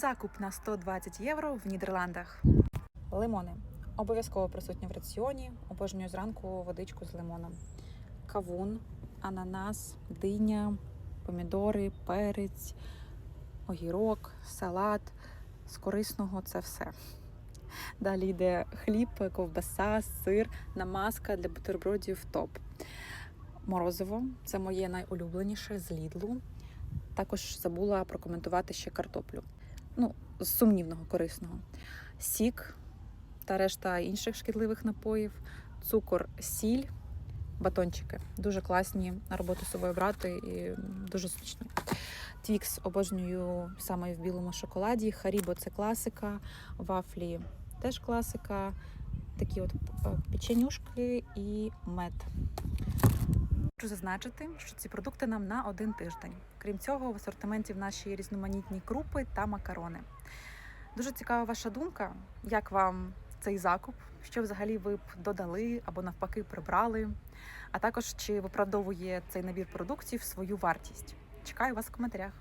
Закуп на 120 євро в Нідерландах. Лимони обов'язково присутні в раціоні. Обожнюю зранку водичку з лимоном. Кавун, ананас, диня, помідори, перець, огірок, салат. З корисного це все. Далі йде хліб, ковбаса, сир, намазка для бутербродів топ. Морозиво це моє найулюбленіше з Лідлу. Також забула прокоментувати ще картоплю. Ну, сумнівного корисного. Сік та решта інших шкідливих напоїв, цукор, сіль, батончики. Дуже класні на роботу з собою брати і дуже смачні. Твікс обожнюю саме в білому шоколаді. Харібо це класика, вафлі теж класика. Такі от е, печенюшки і мед. Хочу зазначити, що ці продукти нам на один тиждень. Крім цього, в асортименті в наші різноманітні крупи та макарони. Дуже цікава ваша думка, як вам цей закуп, що взагалі ви б додали або навпаки прибрали, а також чи виправдовує цей набір продуктів свою вартість. Чекаю вас в коментарях.